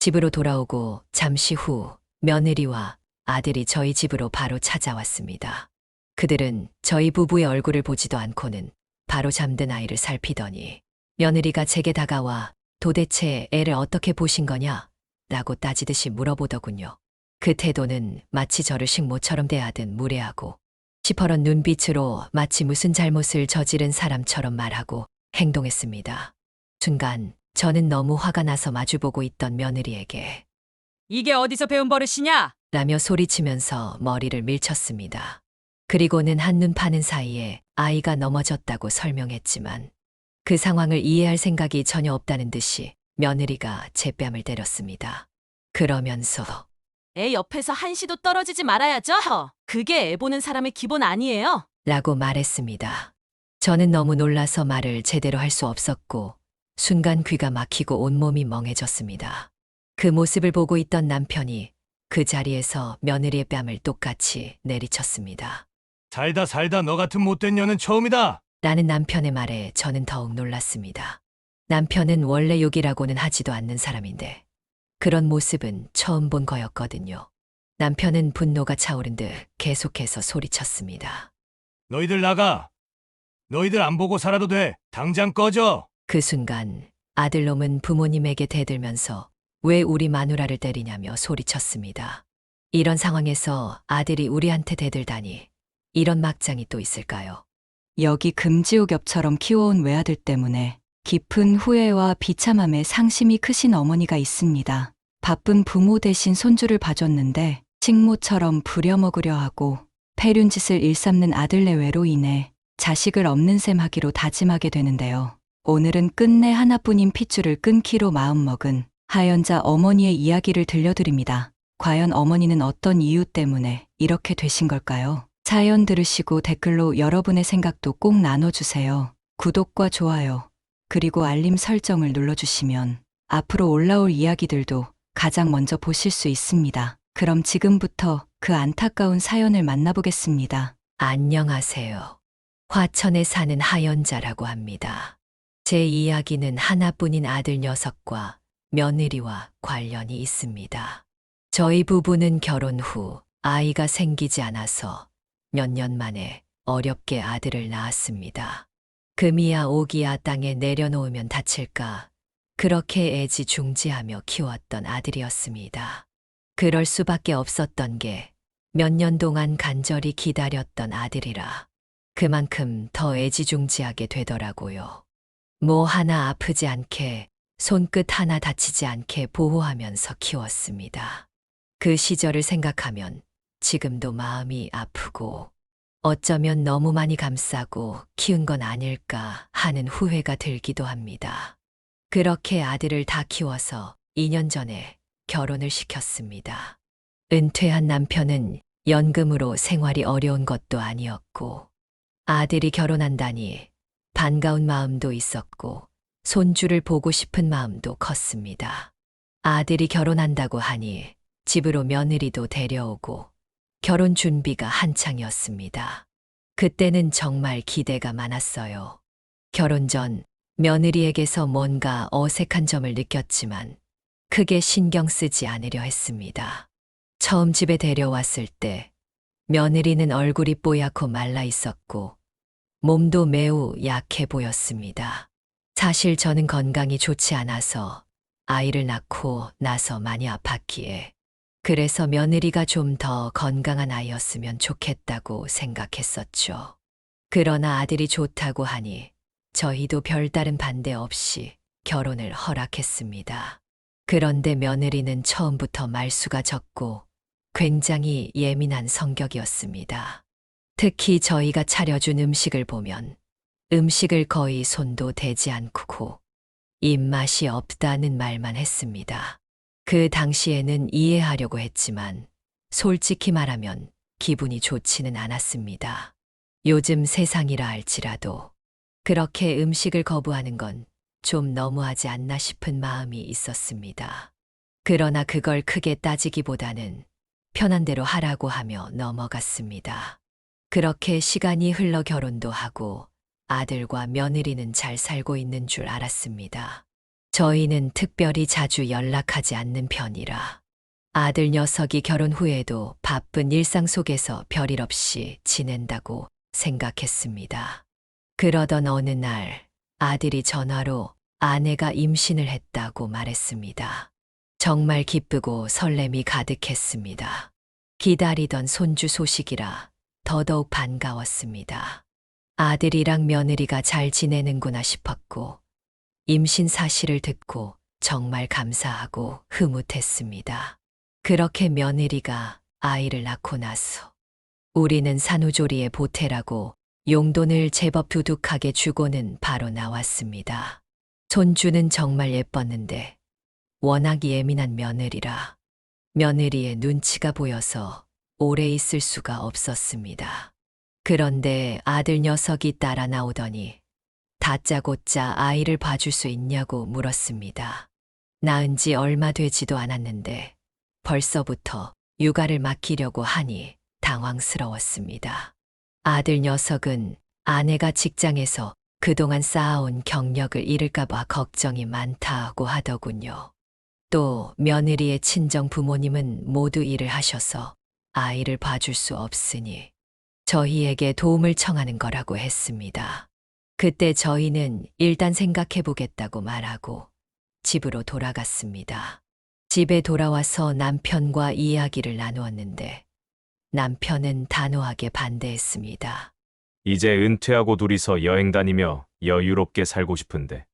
집으로 돌아오고 잠시 후 며느리와 아들이 저희 집으로 바로 찾아왔습니다. 그들은 저희 부부의 얼굴을 보지도 않고는 바로 잠든 아이를 살피더니 며느리가 제게 다가와 도대체 애를 어떻게 보신 거냐? 라고 따지듯이 물어보더군요. 그 태도는 마치 저를 식모처럼 대하듯 무례하고 시퍼런 눈빛으로 마치 무슨 잘못을 저지른 사람처럼 말하고 행동했습니다. 순간 저는 너무 화가 나서 마주보고 있던 며느리에게 이게 어디서 배운 버릇이냐? 라며 소리치면서 머리를 밀쳤습니다. 그리고는 한눈 파는 사이에 아이가 넘어졌다고 설명했지만 그 상황을 이해할 생각이 전혀 없다는 듯이 며느리가 제 뺨을 때렸습니다. 그러면서 애 옆에서 한시도 떨어지지 말아야죠. 그게 애 보는 사람의 기본 아니에요. 라고 말했습니다. 저는 너무 놀라서 말을 제대로 할 수 없었고 순간 귀가 막히고 온몸이 멍해졌습니다. 그 모습을 보고 있던 남편이 그 자리에서 며느리의 뺨을 똑같이 내리쳤습니다. 살다 살다 너 같은 못된 년은 처음이다. 라는 남편의 말에 저는 더욱 놀랐습니다. 남편은 원래 욕이라고는 하지도 않는 사람인데 그런 모습은 처음 본 거였거든요. 남편은 분노가 차오른 듯 계속해서 소리쳤습니다. 너희들 나가. 너희들 안 보고 살아도 돼. 당장 꺼져. 그 순간 아들놈은 부모님에게 대들면서 왜 우리 마누라를 때리냐며 소리쳤습니다. 이런 상황에서 아들이 우리한테 대들다니 이런 막장이 또 있을까요? 여기 금지옥엽처럼 키워온 외아들 때문에 깊은 후회와 비참함에 상심이 크신 어머니가 있습니다. 바쁜 부모 대신 손주를 봐줬는데 식모처럼 부려먹으려 하고 폐륜짓을 일삼는 아들 내외로 인해 자식을 없는 셈 하기로 다짐하게 되는데요. 오늘은 끝내 하나뿐인 핏줄을 끊기로 마음먹은 하연자 어머니의 이야기를 들려드립니다. 과연 어머니는 어떤 이유 때문에 이렇게 되신 걸까요? 사연 들으시고 댓글로 여러분의 생각도 꼭 나눠주세요. 구독과 좋아요, 그리고 알림 설정을 눌러주시면 앞으로 올라올 이야기들도 가장 먼저 보실 수 있습니다. 그럼 지금부터 그 안타까운 사연을 만나보겠습니다. 안녕하세요. 화천에 사는 하연자라고 합니다. 제 이야기는 하나뿐인 아들 녀석과 며느리와 관련이 있습니다. 저희 부부는 결혼 후 아이가 생기지 않아서 몇 년 만에 어렵게 아들을 낳았습니다. 금이야 오기야 땅에 내려놓으면 다칠까 그렇게 애지중지하며 키웠던 아들이었습니다. 그럴 수밖에 없었던 게 몇 년 동안 간절히 기다렸던 아들이라 그만큼 더 애지중지하게 되더라고요. 뭐 하나 아프지 않게 손끝 하나 다치지 않게 보호하면서 키웠습니다. 그 시절을 생각하면 지금도 마음이 아프고 어쩌면 너무 많이 감싸고 키운 건 아닐까 하는 후회가 들기도 합니다. 그렇게 아들을 다 키워서 2년 전에 결혼을 시켰습니다. 은퇴한 남편은 연금으로 생활이 어려운 것도 아니었고 아들이 결혼한다니 반가운 마음도 있었고 손주를 보고 싶은 마음도 컸습니다. 아들이 결혼한다고 하니 집으로 며느리도 데려오고 결혼 준비가 한창이었습니다. 그때는 정말 기대가 많았어요. 결혼 전 며느리에게서 뭔가 어색한 점을 느꼈지만 크게 신경 쓰지 않으려 했습니다. 처음 집에 데려왔을 때 며느리는 얼굴이 뽀얗고 말라 있었고 몸도 매우 약해 보였습니다. 사실 저는 건강이 좋지 않아서 아이를 낳고 나서 많이 아팠기에 그래서 며느리가 좀 더 건강한 아이였으면 좋겠다고 생각했었죠. 그러나 아들이 좋다고 하니 저희도 별다른 반대 없이 결혼을 허락했습니다. 그런데 며느리는 처음부터 말수가 적고 굉장히 예민한 성격이었습니다. 특히 저희가 차려준 음식을 보면 음식을 거의 손도 대지 않고 입맛이 없다는 말만 했습니다. 그 당시에는 이해하려고 했지만 솔직히 말하면 기분이 좋지는 않았습니다. 요즘 세상이라 할지라도 그렇게 음식을 거부하는 건 좀 너무하지 않나 싶은 마음이 있었습니다. 그러나 그걸 크게 따지기보다는 편한 대로 하라고 하며 넘어갔습니다. 그렇게 시간이 흘러 결혼도 하고 아들과 며느리는 잘 살고 있는 줄 알았습니다. 저희는 특별히 자주 연락하지 않는 편이라 아들 녀석이 결혼 후에도 바쁜 일상 속에서 별일 없이 지낸다고 생각했습니다. 그러던 어느 날 아들이 전화로 아내가 임신을 했다고 말했습니다. 정말 기쁘고 설렘이 가득했습니다. 기다리던 손주 소식이라 더더욱 반가웠습니다. 아들이랑 며느리가 잘 지내는구나 싶었고, 임신 사실을 듣고 정말 감사하고 흐뭇했습니다. 그렇게 며느리가 아이를 낳고 나서 우리는 산후조리의 보태라고 용돈을 제법 두둑하게 주고는 바로 나왔습니다. 손주는 정말 예뻤는데 워낙 예민한 며느리라 며느리의 눈치가 보여서 오래 있을 수가 없었습니다. 그런데 아들 녀석이 따라 나오더니 다짜고짜 아이를 봐줄 수 있냐고 물었습니다. 낳은 지 얼마 되지도 않았는데 벌써부터 육아를 맡기려고 하니 당황스러웠습니다. 아들 녀석은 아내가 직장에서 그동안 쌓아온 경력을 잃을까봐 걱정이 많다고 하더군요. 또 며느리의 친정 부모님은 모두 일을 하셔서 아이를 봐줄 수 없으니 저희에게 도움을 청하는 거라고 했습니다. 그때 저희는 일단 생각해 보겠다고 말하고 집으로 돌아갔습니다. 집에 돌아와서 남편과 이야기를 나누었는데 남편은 단호하게 반대했습니다. 이제 은퇴하고 둘이서 여행 다니며 여유롭게 살고 싶은데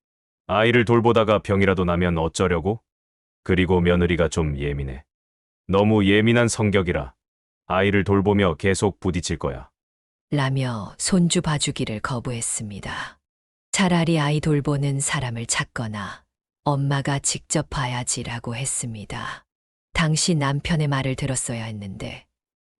아이를 돌보다가 병이라도 나면 어쩌려고? 그리고 며느리가 좀 예민해. 너무 예민한 성격이라 아이를 돌보며 계속 부딪힐 거야. 라며 손주 봐주기를 거부했습니다. 차라리 아이 돌보는 사람을 찾거나 엄마가 직접 봐야지라고 했습니다. 당시 남편의 말을 들었어야 했는데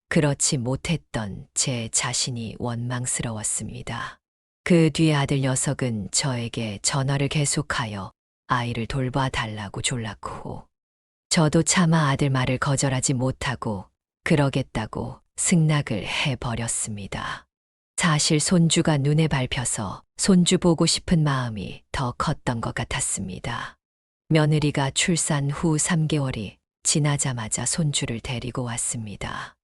그렇지 못했던 제 자신이 원망스러웠습니다. 그 뒤에 아들 녀석은 저에게 전화를 계속하여 아이를 돌봐 달라고 졸랐고 저도 차마 아들 말을 거절하지 못하고 그러겠다고 승낙을 해버렸습니다. 사실 손주가 눈에 밟혀서 손주 보고 싶은 마음이 더 컸던 것 같았습니다. 며느리가 출산 후 3개월이 지나자마자 손주를 데리고 왔습니다.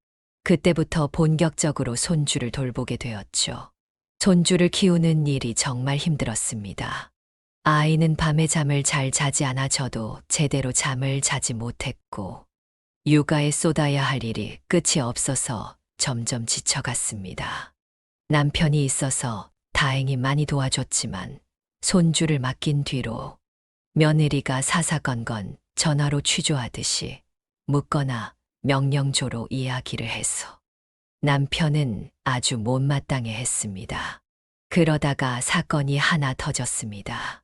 그때부터 본격적으로 손주를 돌보게 되었죠. 손주를 키우는 일이 정말 힘들었습니다. 아이는 밤에 잠을 잘 자지 않아 저도 제대로 잠을 자지 못했고, 육아에 쏟아야 할 일이 끝이 없어서 점점 지쳐갔습니다. 남편이 있어서 다행히 많이 도와줬지만 손주를 맡긴 뒤로 며느리가 사사건건 전화로 취조하듯이 묻거나 명령조로 이야기를 해서 남편은 아주 못마땅해 했습니다. 그러다가 사건이 하나 터졌습니다.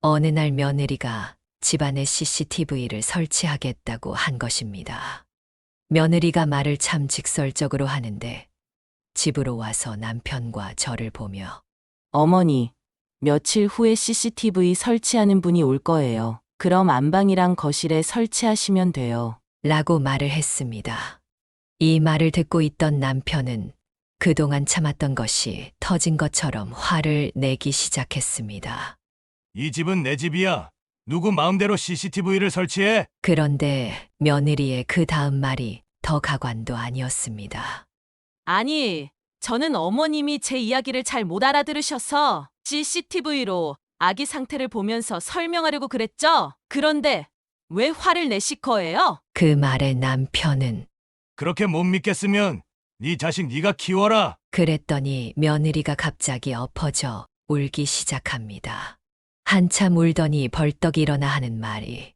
어느 날 며느리가 집안에 CCTV를 설치하겠다고 한 것입니다. 며느리가 말을 참 직설적으로 하는데 집으로 와서 남편과 저를 보며 어머니, 며칠 후에 CCTV 설치하는 분이 올 거예요. 그럼 안방이랑 거실에 설치하시면 돼요. 라고 말을 했습니다. 이 말을 듣고 있던 남편은 그동안 참았던 것이 터진 것처럼 화를 내기 시작했습니다. 이 집은 내 집이야. 누구 마음대로 CCTV를 설치해? 그런데 며느리의 그 다음 말이 더 가관도 아니었습니다. 아니, 저는 어머님이 제 이야기를 잘 못 알아들으셔서 CCTV로 아기 상태를 보면서 설명하려고 그랬죠? 그런데 왜 화를 내실 거예요? 그 말에 남편은 그렇게 못 믿겠으면 네 자식 네가 키워라. 그랬더니 며느리가 갑자기 엎어져 울기 시작합니다. 한참 울더니 벌떡 일어나 하는 말이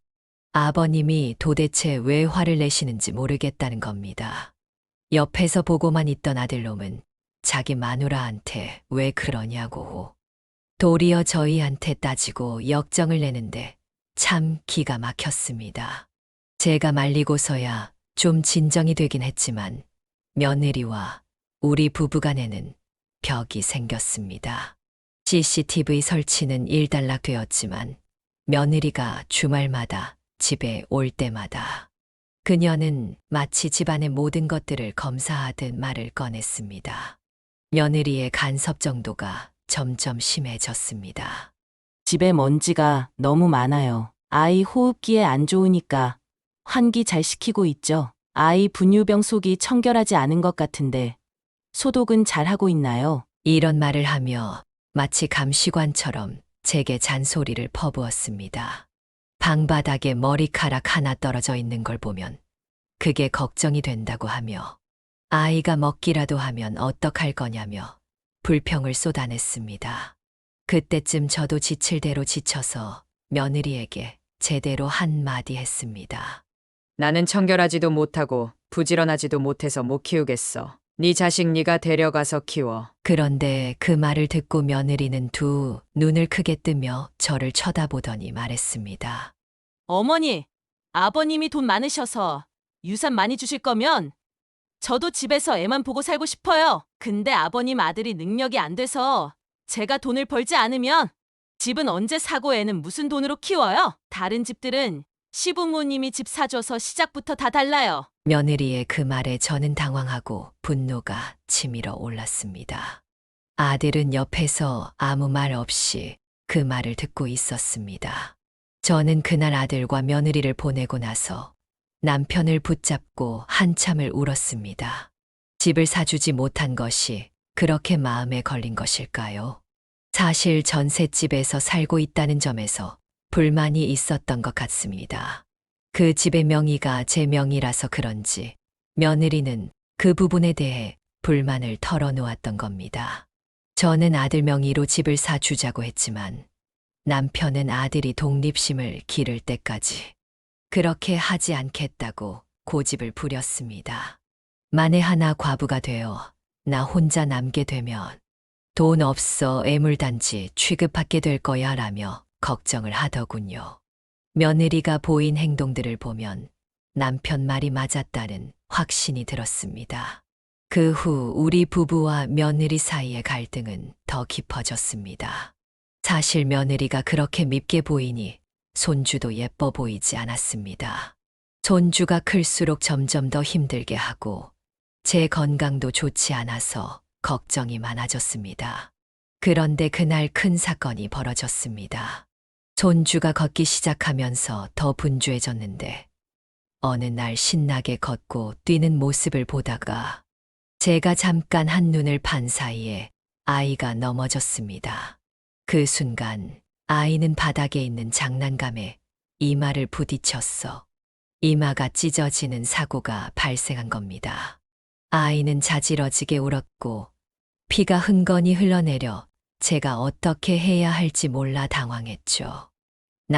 아버님이 도대체 왜 화를 내시는지 모르겠다는 겁니다. 옆에서 보고만 있던 아들놈은 자기 마누라한테 왜 그러냐고 도리어 저희한테 따지고 역정을 내는데 참 기가 막혔습니다. 제가 말리고서야 좀 진정이 되긴 했지만 며느리와 우리 부부간에는 벽이 생겼습니다. CCTV 설치는 일단락되었지만 며느리가 주말마다 집에 올 때마다 그녀는 마치 집안의 모든 것들을 검사하듯 말을 꺼냈습니다. 며느리의 간섭 정도가 점점 심해졌습니다. 집에 먼지가 너무 많아요. 아이 호흡기에 안 좋으니까 환기 잘 시키고 있죠. 아이 분유병 속이 청결하지 않은 것 같은데 소독은 잘 하고 있나요? 이런 말을 하며 마치 감시관처럼 제게 잔소리를 퍼부었습니다. 방바닥에 머리카락 하나 떨어져 있는 걸 보면 그게 걱정이 된다고 하며 아이가 먹기라도 하면 어떡할 거냐며 불평을 쏟아냈습니다. 그때쯤 저도 지칠 대로 지쳐서 며느리에게 제대로 한마디 했습니다. 나는 청결하지도 못하고 부지런하지도 못해서 못 키우겠어. 네 자식 네가 데려가서 키워. 그런데 그 말을 듣고 며느리는 두 눈을 크게 뜨며 저를 쳐다보더니 말했습니다. 어머니, 아버님이 돈 많으셔서 유산 많이 주실 거면 저도 집에서 애만 보고 살고 싶어요. 근데 아버님 아들이 능력이 안 돼서 제가 돈을 벌지 않으면 집은 언제 사고 애는 무슨 돈으로 키워요? 다른 집들은 시부모님이 집 사줘서 시작부터 다 달라요. 며느리의 그 말에 저는 당황하고 분노가 치밀어 올랐습니다. 아들은 옆에서 아무 말 없이 그 말을 듣고 있었습니다. 저는 그날 아들과 며느리를 보내고 나서 남편을 붙잡고 한참을 울었습니다. 집을 사주지 못한 것이 그렇게 마음에 걸린 것일까요? 사실 전셋집에서 살고 있다는 점에서 불만이 있었던 것 같습니다. 그 집의 명의가 제 명의라서 그런지 며느리는 그 부분에 대해 불만을 털어놓았던 겁니다. 저는 아들 명의로 집을 사주자고 했지만 남편은 아들이 독립심을 기를 때까지 그렇게 하지 않겠다고 고집을 부렸습니다. 만에 하나 과부가 되어 나 혼자 남게 되면 돈 없어 애물단지 취급받게 될 거야 라며 걱정을 하더군요. 며느리가 보인 행동들을 보면 남편 말이 맞았다는 확신이 들었습니다. 그 후 우리 부부와 며느리 사이의 갈등은 더 깊어졌습니다. 사실 며느리가 그렇게 밉게 보이니 손주도 예뻐 보이지 않았습니다. 손주가 클수록 점점 더 힘들게 하고 제 건강도 좋지 않아서 걱정이 많아졌습니다. 그런데 그날 큰 사건이 벌어졌습니다. 손주가 걷기 시작하면서 더 분주해졌는데 어느 날 신나게 걷고 뛰는 모습을 보다가 제가 잠깐 한눈을 판 사이에 아이가 넘어졌습니다. 그 순간 아이는 바닥에 있는 장난감에 이마를 부딪혔어. 이마가 찢어지는 사고가 발생한 겁니다. 아이는 자지러지게 울었고 피가 흥건히 흘러내려 제가 어떻게 해야 할지 몰라 당황했죠.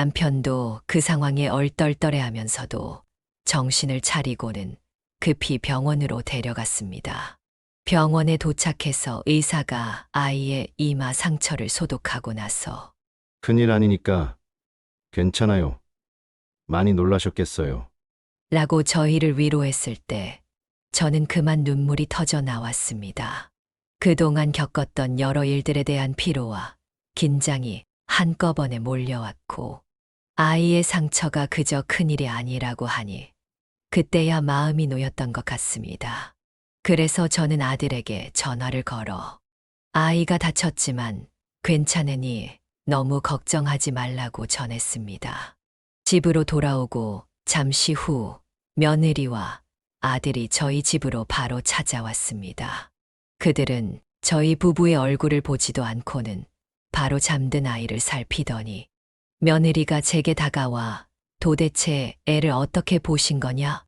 남편도 그 상황에 얼떨떨해 하면서도 정신을 차리고는 급히 병원으로 데려갔습니다. 병원에 도착해서 의사가 아이의 이마 상처를 소독하고 나서 큰일 아니니까 괜찮아요. 많이 놀라셨겠어요. 라고 저희를 위로했을 때 저는 그만 눈물이 터져 나왔습니다. 그동안 겪었던 여러 일들에 대한 피로와 긴장이 한꺼번에 몰려왔고 아이의 상처가 그저 큰일이 아니라고 하니 그때야 마음이 놓였던 것 같습니다. 그래서 저는 아들에게 전화를 걸어 아이가 다쳤지만 괜찮으니 너무 걱정하지 말라고 전했습니다. 집으로 돌아오고 잠시 후 며느리와 아들이 저희 집으로 바로 찾아왔습니다. 그들은 저희 부부의 얼굴을 보지도 않고는 바로 잠든 아이를 살피더니 며느리가 제게 다가와 도대체 애를 어떻게 보신 거냐?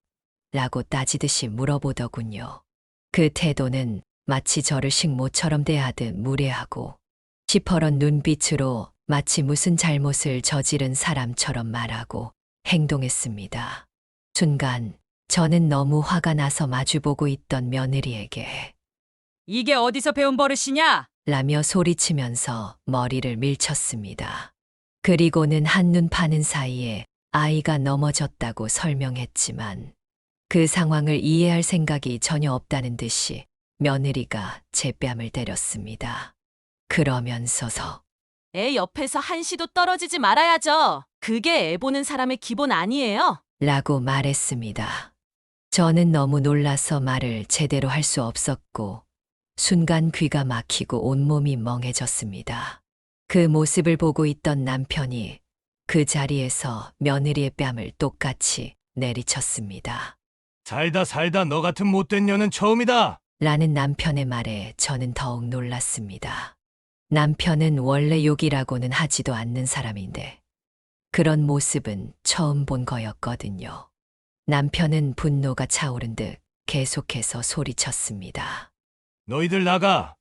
라고 따지듯이 물어보더군요. 그 태도는 마치 저를 식모처럼 대하듯 무례하고 시퍼런 눈빛으로 마치 무슨 잘못을 저지른 사람처럼 말하고 행동했습니다. 순간 저는 너무 화가 나서 마주보고 있던 며느리에게 이게 어디서 배운 버릇이냐? 라며 소리치면서 머리를 밀쳤습니다. 그리고는 한눈 파는 사이에 아이가 넘어졌다고 설명했지만 그 상황을 이해할 생각이 전혀 없다는 듯이 며느리가 제 뺨을 때렸습니다. 그러면서서 애 옆에서 한시도 떨어지지 말아야죠. 그게 애 보는 사람의 기본 아니에요? 라고 말했습니다. 저는 너무 놀라서 말을 제대로 할 수 없었고, 순간 귀가 막히고 온몸이 멍해졌습니다. 그 모습을 보고 있던 남편이 그 자리에서 며느리의 뺨을 똑같이 내리쳤습니다. 살다 살다 너 같은 못된 년은 처음이다. 라는 남편의 말에 저는 더욱 놀랐습니다. 남편은 원래 욕이라고는 하지도 않는 사람인데 그런 모습은 처음 본 거였거든요. 남편은 분노가 차오른 듯 계속해서 소리쳤습니다. 너희들 나가.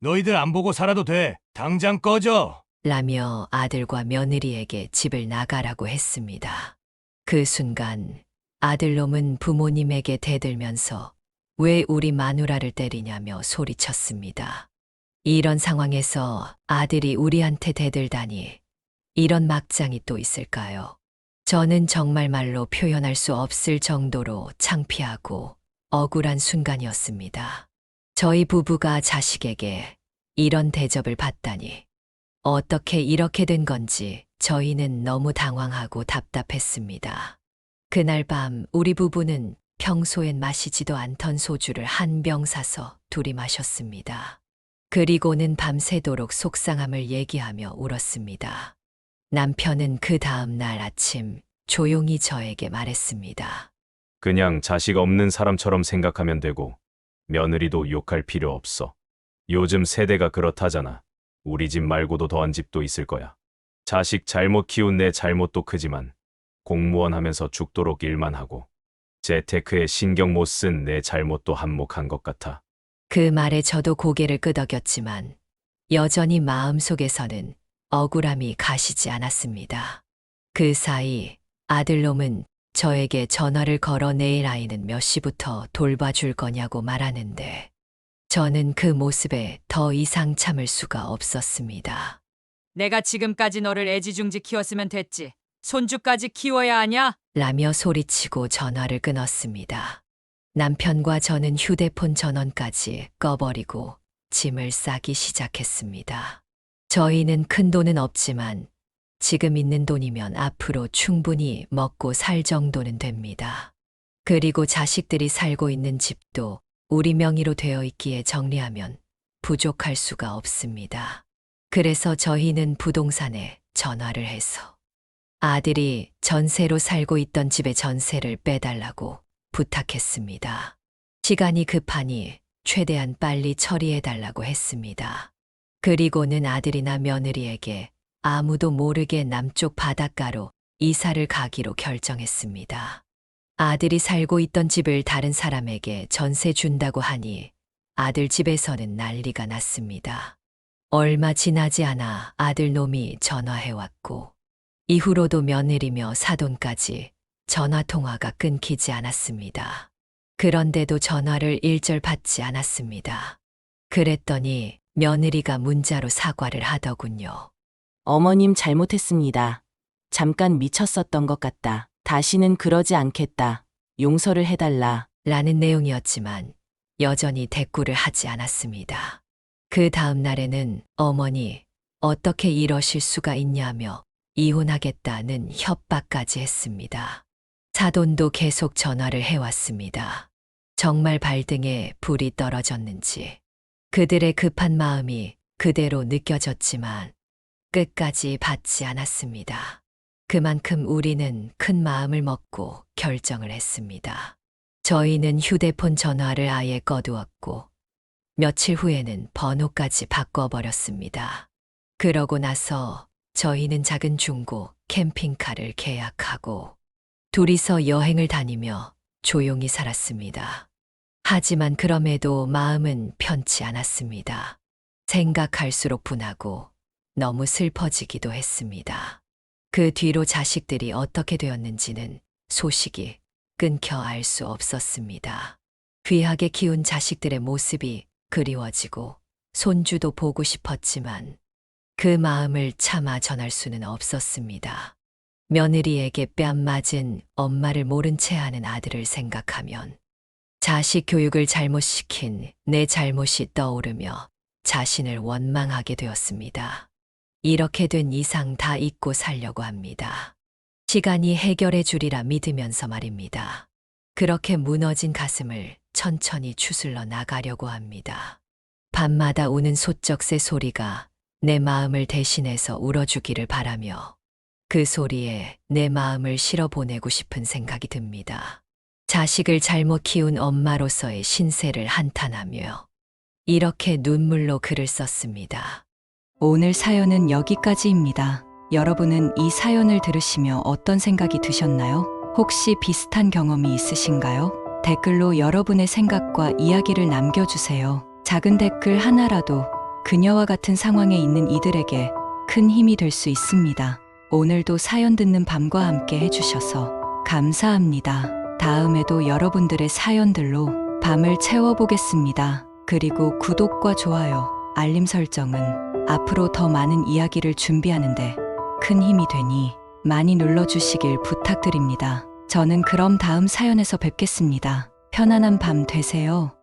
너희들 안 보고 살아도 돼. 당장 꺼져. 라며 아들과 며느리에게 집을 나가라고 했습니다. 그 순간 아들놈은 부모님에게 대들면서 왜 우리 마누라를 때리냐며 소리쳤습니다. 이런 상황에서 아들이 우리한테 대들다니 이런 막장이 또 있을까요? 저는 정말 말로 표현할 수 없을 정도로 창피하고 억울한 순간이었습니다. 저희 부부가 자식에게 이런 대접을 받다니 어떻게 이렇게 된 건지 저희는 너무 당황하고 답답했습니다. 그날 밤 우리 부부는 평소엔 마시지도 않던 소주를 한 병 사서 둘이 마셨습니다. 그리고는 밤새도록 속상함을 얘기하며 울었습니다. 남편은 그 다음 날 아침 조용히 저에게 말했습니다. 그냥 자식 없는 사람처럼 생각하면 되고 며느리도 욕할 필요 없어. 요즘 세대가 그렇다잖아. 우리 집 말고도 더한 집도 있을 거야. 자식 잘못 키운 내 잘못도 크지만 공무원 하면서 죽도록 일만 하고 재테크에 신경 못 쓴 내 잘못도 한몫한 것 같아. 그 말에 저도 고개를 끄덕였지만 여전히 마음속에서는 억울함이 가시지 않았습니다. 그 사이 아들놈은 저에게 전화를 걸어 내일 아이는 몇 시부터 돌봐줄 거냐고 말하는데 저는 그 모습에 더 이상 참을 수가 없었습니다. 내가 지금까지 너를 애지중지 키웠으면 됐지. 손주까지 키워야 하냐? 라며 소리치고 전화를 끊었습니다. 남편과 저는 휴대폰 전원까지 꺼버리고 짐을 싸기 시작했습니다. 저희는 큰 돈은 없지만 지금 있는 돈이면 앞으로 충분히 먹고 살 정도는 됩니다. 그리고 자식들이 살고 있는 집도 우리 명의로 되어 있기에 정리하면 부족할 수가 없습니다. 그래서 저희는 부동산에 전화를 해서 아들이 전세로 살고 있던 집의 전세를 빼달라고 부탁했습니다. 시간이 급하니 최대한 빨리 처리해달라고 했습니다. 그리고는 아들이나 며느리에게 아무도 모르게 남쪽 바닷가로 이사를 가기로 결정했습니다. 아들이 살고 있던 집을 다른 사람에게 전세 준다고 하니 아들 집에서는 난리가 났습니다. 얼마 지나지 않아 아들 놈이 전화해왔고 이후로도 며느리며 사돈까지 전화 통화가 끊기지 않았습니다. 그런데도 전화를 일절 받지 않았습니다. 그랬더니 며느리가 문자로 사과를 하더군요. 어머님 잘못했습니다. 잠깐 미쳤었던 것 같다. 다시는 그러지 않겠다. 용서를 해달라. 라는 내용이었지만 여전히 대꾸를 하지 않았습니다. 그 다음 날에는 어머니 어떻게 이러실 수가 있냐며 이혼하겠다는 협박까지 했습니다. 사돈도 계속 전화를 해왔습니다. 정말 발등에 불이 떨어졌는지 그들의 급한 마음이 그대로 느껴졌지만 끝까지 받지 않았습니다. 그만큼 우리는 큰 마음을 먹고 결정을 했습니다. 저희는 휴대폰 전화를 아예 꺼두었고 며칠 후에는 번호까지 바꿔버렸습니다. 그러고 나서 저희는 작은 중고 캠핑카를 계약하고 둘이서 여행을 다니며 조용히 살았습니다. 하지만 그럼에도 마음은 편치 않았습니다. 생각할수록 분하고 너무 슬퍼지기도 했습니다. 그 뒤로 자식들이 어떻게 되었는지는 소식이 끊겨 알 수 없었습니다. 귀하게 키운 자식들의 모습이 그리워지고 손주도 보고 싶었지만 그 마음을 참아 전할 수는 없었습니다. 며느리에게 뺨 맞은 엄마를 모른 채 하는 아들을 생각하면 자식 교육을 잘못 시킨 내 잘못이 떠오르며 자신을 원망하게 되었습니다. 이렇게 된 이상 다 잊고 살려고 합니다. 시간이 해결해 주리라 믿으면서 말입니다. 그렇게 무너진 가슴을 천천히 추슬러 나가려고 합니다. 밤마다 우는 소쩍새 소리가 내 마음을 대신해서 울어주기를 바라며 그 소리에 내 마음을 실어 보내고 싶은 생각이 듭니다. 자식을 잘못 키운 엄마로서의 신세를 한탄하며 이렇게 눈물로 글을 썼습니다. 오늘 사연은 여기까지입니다. 여러분은 이 사연을 들으시며 어떤 생각이 드셨나요? 혹시 비슷한 경험이 있으신가요? 댓글로 여러분의 생각과 이야기를 남겨주세요. 작은 댓글 하나라도 그녀와 같은 상황에 있는 이들에게 큰 힘이 될 수 있습니다. 오늘도 사연 듣는 밤과 함께 해주셔서 감사합니다. 다음에도 여러분들의 사연들로 밤을 채워보겠습니다. 그리고 구독과 좋아요, 알림 설정은 앞으로 더 많은 이야기를 준비하는데 큰 힘이 되니 많이 눌러주시길 부탁드립니다. 저는 그럼 다음 사연에서 뵙겠습니다. 편안한 밤 되세요.